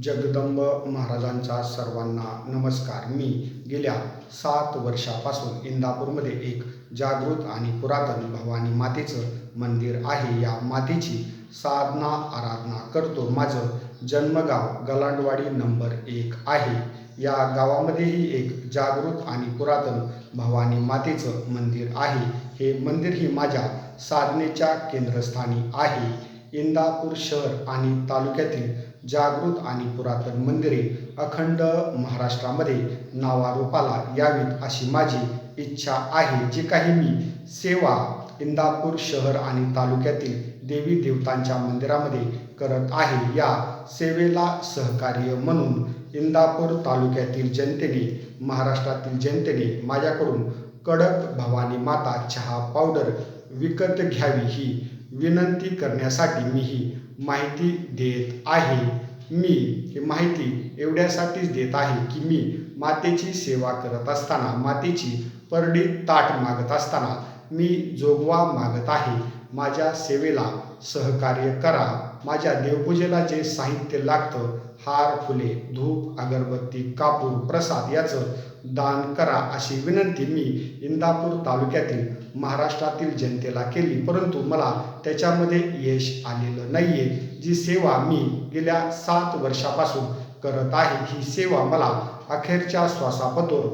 जगदंब महाराजांचा सर्वांना नमस्कार. मी गेल्या सात वर्षापासून इंदापूरमध्ये एक जागृत आणि पुरातन भवानी मातेचं मंदिर आहे. या मातेची साधना आराधना करतो. माझं जन्मगाव गलांडवाडी नंबर एक आहे. या गावामध्येही एक जागृत आणि पुरातन भवानी मातेचं मंदिर आहे. हे मंदिर ही माझ्या साधनेच्या केंद्रस्थानी आहे. इंदापूर शहर आणि तालुक्यातील जागृत आणि पुरातन मंदिरे अखंड महाराष्ट्रामध्ये नावारूपाला यावीत अशी माझी इच्छा आहे जे काही मी सेवा इंदापूर शहर आणि तालुक्यातील देवी देवतांच्या मंदिरामध्ये करत आहे या सेवेला सहकार्य म्हणून इंदापूर तालुक्यातील जनतेने महाराष्ट्रातील जनतेने माझ्याकडून कडक भवानी माता चहा पावडर विकत घ्यावी ही विनंती करण्यासाठी मी ही माहिती देत आहे. मी ही माहिती एवढ्यासाठीच देत आहे की मी मातेची सेवा करत असताना मातेची परडी ताट मागत असताना मी जोगवा मागत आहे. माझ्या सेवेला सहकार्य करा. माझ्या देवपूजेला जे साहित्य लागतं हार फुले धूप अगरबत्ती कापूर प्रसाद याचं दान करा अशी विनंती मी इंदापूर तालुक्यातील महाराष्ट्रातील जनतेला केली. परंतु मला त्याच्यामध्ये यश आलेलं नाही आहे जी सेवा मी गेल्या सात वर्षापासून करत आहे ही सेवा मला अखेरच्या श्वासापतोर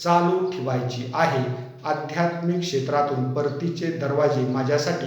चालू ठेवायची आहे. आध्यात्मिक क्षेत्रातून परतीचे दरवाजे माझ्यासाठी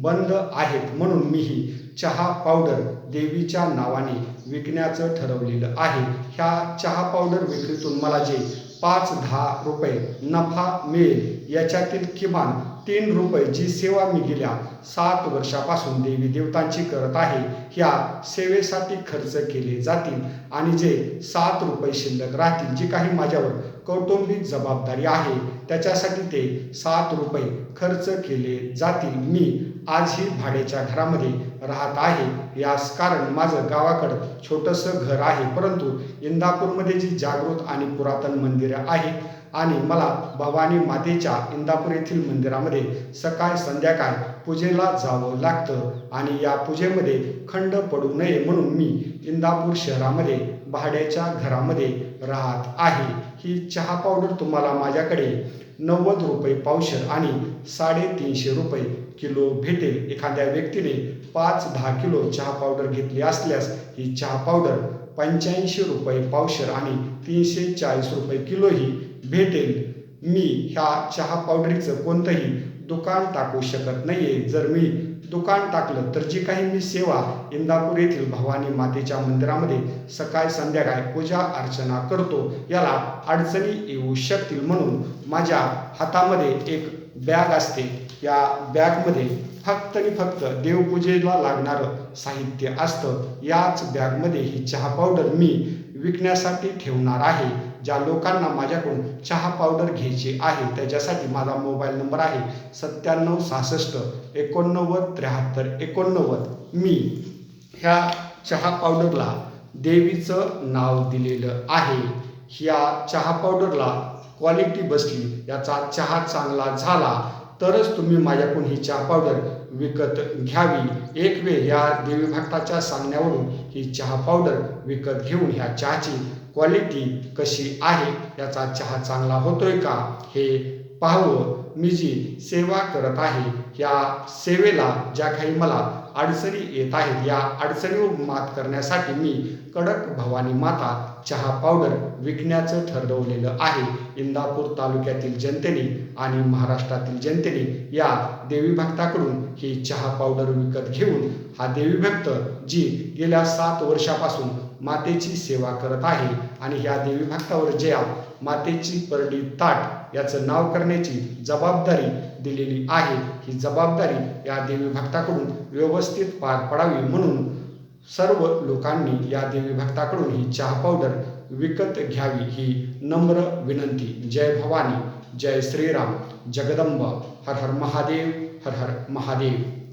बंद आहेत म्हणून मी ही चहा पावडर देवीच्या नावाने विकण्याचं ठरवलेलं आहे. ह्या चहा पावडर विक्रीतून मला जे पाच दहा रुपये नफा मिळेल. याच्यातील किमान तीन रुपये जी सेवा मी गेल्या सात वर्षापासून देवी देवतांची करत आहे ह्या सेवेसाठी खर्च केले जातील आणि जे सात रुपये शिल्लक राहतील जी काही माझ्यावर कौटुंबिक जबाबदारी आहे त्याच्यासाठी ते सात रुपये खर्च केले जातील. मी आजही भाड्याच्या घरामध्ये राहत आहे. यास कारण माझं गावाकडं छोटंसं घर आहे. परंतु इंदापूरमध्ये जी जागृत आणि पुरातन मंदिरं आहेत आणि मला भवानी मातेच्या इंदापूर येथील मंदिरामध्ये सकाळ संध्याकाळ पूजेला जावं लागतं आणि या पूजेमध्ये खंड पडू नये म्हणून मी इंदापूर शहरामध्ये भाड्याच्या घरामध्ये राहत आहे. ही चहा पावडर तुम्हाला माझ्याकडे नव्वद रुपये पावशर आणि साडेतीनशे रुपये किलो भेटेल. एखाद्या व्यक्तीने पाच दहा किलो चहा पावडर घेतली असल्यास ही चहा पावडर पंच्याऐंशी रुपये पावशर आणि तीनशे चाळीस रुपये किलोही भेटेल. मी ह्या चहा पावडरीचं कोणतंही दुकान टाकू शकत नाहीये. जर मी दुकान टाकलं तर जी काही मी सेवा इंदापूर येथील भवानी मातेच्या मंदिरामध्ये सकाळ संध्याकाळ पूजा अर्चना करतो याला अडचणी येऊ शकतील म्हणून माझ्या हातामध्ये एक बॅग असते या बॅगमध्ये फक्त आणि फक्त देवपूजेला लागणारं साहित्य असतं. याच बॅगमध्ये ही चहा पावडर मी विकण्यासाठी ठेवणार आहे. ज्या लोकांना माझ्याकडून चहा पावडर घ्यायची आहे त्याच्यासाठी माझा मोबाईल नंबर आहे सत्त्याण्णव सहासष्ट एकोणनव्वद त्र्याहत्तर एकोणनव्वद. मी ह्या चहा पावडरला देवीचं नाव दिलेलं आहे. ह्या चहा पावडरला क्वालिटी बसली याचा चहा चांगला झाला तरच तुम्ही माझ्याकडून ही चहा पावडर विकत घ्यावी. एक वेळ या देवी भक्ताच्या सांगण्यावरून ही चहा पावडर विकत घेऊन ह्या चहाची क्वालिटी कशी आहे याचा चहा चांगला होतोय का हे पाहावं. मी जी सेवा करत आहे या सेवेला ज्या काही मला अडचणी येत आहेत. या अडचणीवर मात करण्यासाठी मी कडक भवानी माता चहा पावडर विकण्याचं ठरवलेलं आहे. इंदापूर तालुक्यातील जनतेने आणि महाराष्ट्रातील जनतेने या देवी भक्ताकडून ही चहा पावडर विकत घेऊन हा देवी भक्त जी गेल्या सात वर्षापासून मातेची सेवा करत आहे आणि ह्या देवी भक्तावर जया मातेची परडी ताट याचं नाव करण्याची जबाबदारी दिलेली आहे. ही जबाबदारी या देवी भक्ताकडून व्यवस्थित पार पडावी म्हणून सर्व लोकांनी या देवी भक्ताकडून ही चहा पावडर विकत घ्यावी ही नम्र विनंती. जय भवानी जय श्रीराम जगदंब हर हर महादेव हर हर महादेव.